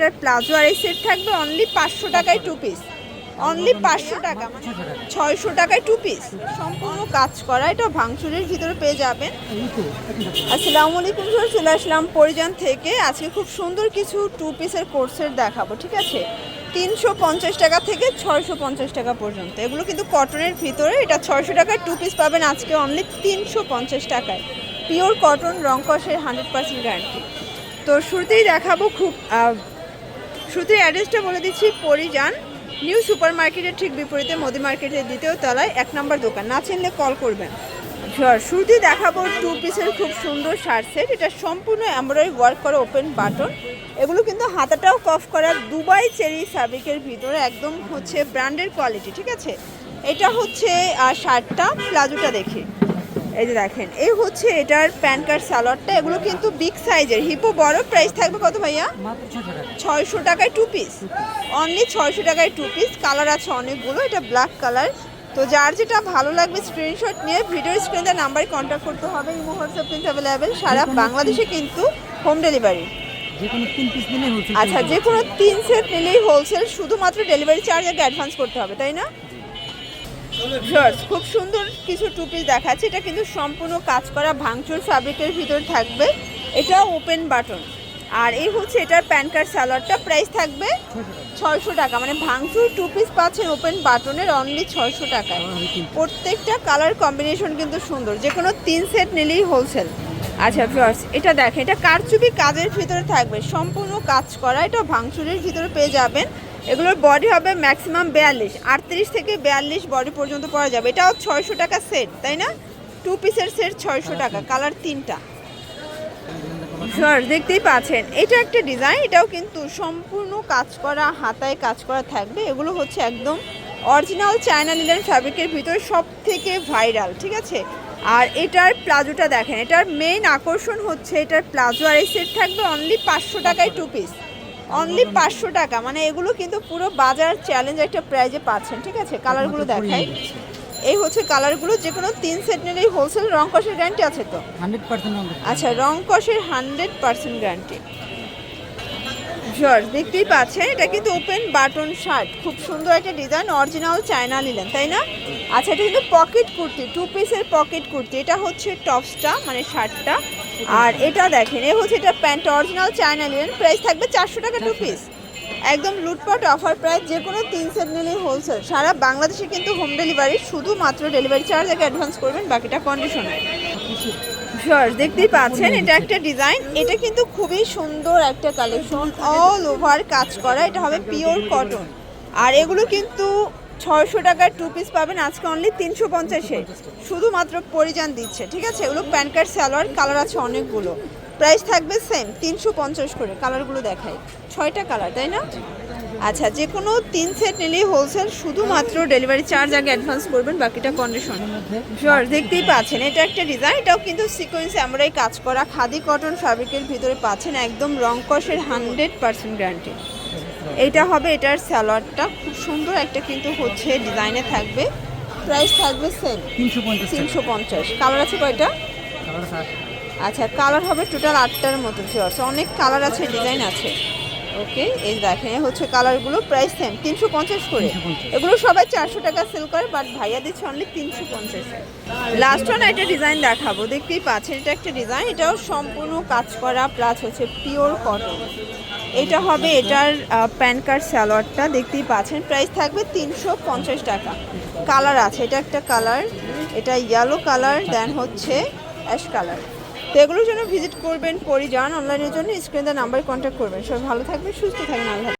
এটার প্লাজো আর এই সেট থাকবে অনলি পাঁচশো টাকায় টু পিস অনলি পাঁচশো টাকা মানে ছয়শো টাকায় টু পিস সম্পূর্ণ কাজ করা, এটা ভাঙচুরের ভিতরে পেয়ে যাবেন। আসসালামু আলাইকুম স্যার চলে আসলাম পরিজন থেকে। আজকে খুব সুন্দর কিছু টু পিসের কোর্সের দেখাবো, ঠিক আছে? তিনশো পঞ্চাশ টাকা থেকে ছয়শো পঞ্চাশ টাকা পর্যন্ত। এগুলো কিন্তু কটনের ভিতরে, এটা ছয়শো টাকায় টু পিস পাবেন আজকে অনলি তিনশো পঞ্চাশ টাকায়। পিওর কটন রং কষের হান্ড্রেড পার্সেন্ট গ্যারান্টি তো শুরুতেই দেখাবো খুব শুরুতেই অ্যাড্রেসটা বলে দিচ্ছি, পরিযান, নিউ সুপার মার্কেটের ঠিক বিপরীতে মোদি মার্কেটের দ্বিতীয় তলায় এক নম্বর দোকান। না চিনলে কল করবেন। শুরুতেই দেখাবো টু পিসের খুব সুন্দর শার্ট সেট এটা সম্পূর্ণ এমব্রয়ডারি ওয়ার্ক করা ওপেন বাটন এগুলো কিন্তু হাতাটাও কফ করা দুবাই চেরি ফ্যাব্রিকের ভিতরে একদম হচ্ছে ব্র্যান্ডের কোয়ালিটি ঠিক আছে? এটা হচ্ছে শার্টটা প্লাজোটা দেখি। এই যে দেখেন এই হচ্ছে এটার প্যান কার্ড সালোয়ারটা এগুলো কিন্তু বিগ সাইজের হিপো বড় প্রাইস থাকবে কত ভাইয়া? ছয়শো টাকায় টু পিস অনলি ছয়শো টাকায় টু পিস কালার আছে অনেকগুলো এটা ব্ল্যাক কালার তো যার যেটা ভালো লাগবে স্ক্রিনশট নিয়ে ভিডিও স্ক্রিনে নাম্বারে কন্ট্যাক্ট করতে হবে এই হোয়াটসঅ্যাপ কিন্তু অ্যাভেলেবেল সারা বাংলাদেশে কিন্তু হোম ডেলিভারি আচ্ছা যে কোনো তিন সেট নিলেই হোলসেল শুধুমাত্র ডেলিভারি চার্জ আগে অ্যাডভান্স করতে হবে তাই না? Viewers, খুব সুন্দর কিছু টু পিস দেখাচ্ছে। এটা কিন্তু সম্পূর্ণ কাজ করা ভাঙচুর ফ্যাব্রিকের ভিতর থাকবে। এটা ওপেন বাটন আর এই হচ্ছে এটার প্যান কার্ড সালোয়ারটা। প্রাইস থাকবে ছয়শো টাকা। মানে ভাঙচুর টু পিস পাচ্ছেন ওপেন বাটনের অনলি ছয়শো টাকায়। প্রত্যেকটা কালার কম্বিনেশন কিন্তু সুন্দর। যে কোনো তিন সেট নিলেই হোলসেল আচ্ছা ভিউয়ার্স এটা দেখেন। এটা কারচুপি কাজের ভিতরে থাকবে। সম্পূর্ণ কাজ করা। এটা ভাঙচুরের ভিতরে পেয়ে যাবেন। এগুলোর বডি হবে ম্যাক্সিমাম বিয়াল্লিশ। আটত্রিশ থেকে বিয়াল্লিশ বডি পর্যন্ত পরা যাবে। এটাও ছয়শো টাকা সেট তাই না? টু পিসের সেট ছয়শো টাকা কালার তিনটা। Sure, দেখতেই পাচ্ছেন এটা একটা ডিজাইন এটাও কিন্তু সম্পূর্ণ কাজ করা হাতায় কাজ করা থাকবে। এগুলো হচ্ছে একদম অরিজিনাল চায়না লিলেন ফ্যাব্রিকের ভিতরে সব থেকে ভাইরাল ঠিক আছে? আর এটার প্লাজোটা দেখেন এটার মেইন আকর্ষণ হচ্ছে এটার প্লাজো আর এই সেট থাকবে অনলি পাঁচশো টাকায় টু পিস অনলি পাঁচশো টাকা। মানে এগুলো কিন্তু পুরো বাজার চ্যালেঞ্জ একটা প্রাইজে পাচ্ছেন ঠিক আছে? কালারগুলো দেখাই। এই হচ্ছে কালারগুলো যে কোনো তিন সেট নিলেই হোলসেল রং কষের গ্যারান্টি আছে তো? হান্ড্রেড পার্সেন্ট আচ্ছা রং কষের হান্ড্রেড পার্সেন্ট গ্যারান্টি জর্জ দেখতেই পাচ্ছেন এটা কিন্তু ওপেন বাটন শার্ট খুব সুন্দর একটা ডিজাইন অরিজিনাল চায়না নিলেন তাই না? আচ্ছা এটা কিন্তু পকেট কুর্তি টু পিসের পকেট কুর্তি। এটা হচ্ছে টপসটা মানে শার্টটা আর এটা দেখেন এ হচ্ছে এটা প্যান্ট অরিজিনাল চায়না নিলেন প্রাইস থাকবে চারশো টাকা টু পিস একদম লুটপাট অফার প্রাইস যে কোনো তিন সেট নিলেই হোলসেল সারা বাংলাদেশে কিন্তু হোম ডেলিভারি শুধুমাত্র ডেলিভারি চার্জ আগে অ্যাডভান্স করবেন বাকিটা কন্ডিশনে শর্ট দেখতেই পাচ্ছেন, এটা একটা ডিজাইন এটা কিন্তু খুবই সুন্দর একটা কালেকশন অল ওভার কাজ করা, এটা হবে পিওর কটন আর এগুলো কিন্তু ছয়শো টাকার টু পিস পাবেন, আজকে অনলি তিনশো পঞ্চাশে। শুধুমাত্র পরিজান দিচ্ছে, ঠিক আছে? এগুলো প্যান কার্ড সালোয়ার কালার আছে অনেকগুলো। প্রাইস থাকবে সেম তিনশো পঞ্চাশ করে কালারগুলো দেখাই। ছয়টা কালার তাই না? আচ্ছা যে কোনো তিন সেট নিলেই হোলসেল শুধুমাত্র ডেলিভারি চার্জ আগে অ্যাডভান্স করবেন বাকিটা কন্ডিশন জর্জ দেখতেই পাচ্ছেন এটা একটা ডিজাইন এটাও কিন্তু সিকোয়েন্স আমরাই কাজ করা। খাদি কটন ফ্যাব্রিকের ভিতরে পাচ্ছেন একদম রং কষের হান্ড্রেড পার্সেন্ট গ্যারান্টি এইটা হবে এটার স্যালোয়ারটা খুব সুন্দর একটা কিন্তু হচ্ছে ডিজাইনে থাকবে। প্রাইস থাকবে সেম তিনশো পঞ্চাশ কালার আছে কয়টা? আচ্ছা কালার হবে টোটাল আটটার মতো জর্জ অনেক কালার আছে ডিজাইন আছে। ওকে এই দেখেন হচ্ছে কালারগুলো প্রাইস সেম তিনশো পঞ্চাশ করে। এগুলো সবাই চারশো টাকা সেল করে বাট ভাইয়া দিচ্ছে অনলি তিনশো পঞ্চাশে। লাস্ট ওয়ান একটা ডিজাইন দেখাবো দেখতেই পাচ্ছেন এটা একটা ডিজাইন এটাও সম্পূর্ণ কাজ করা প্লাস হচ্ছে পিওর কটন এটা হবে এটার প্যান কার্ড সালোয়ারটা দেখতেই পাচ্ছেন প্রাইস থাকবে তিনশো পঞ্চাশ টাকা। কালার আছে এটা একটা কালার এটা ইয়েলো কালার দেন হচ্ছে অ্যাশ কালার তো এগুলোর জন্য ভিজিট করবেন, পরিযান অনলাইনের জন্য স্ক্রিনে নাম্বার কন্ট্যাক্ট করবেন সবাই ভালো থাকবেন, সুস্থ থাকবেন, আল্লাহ।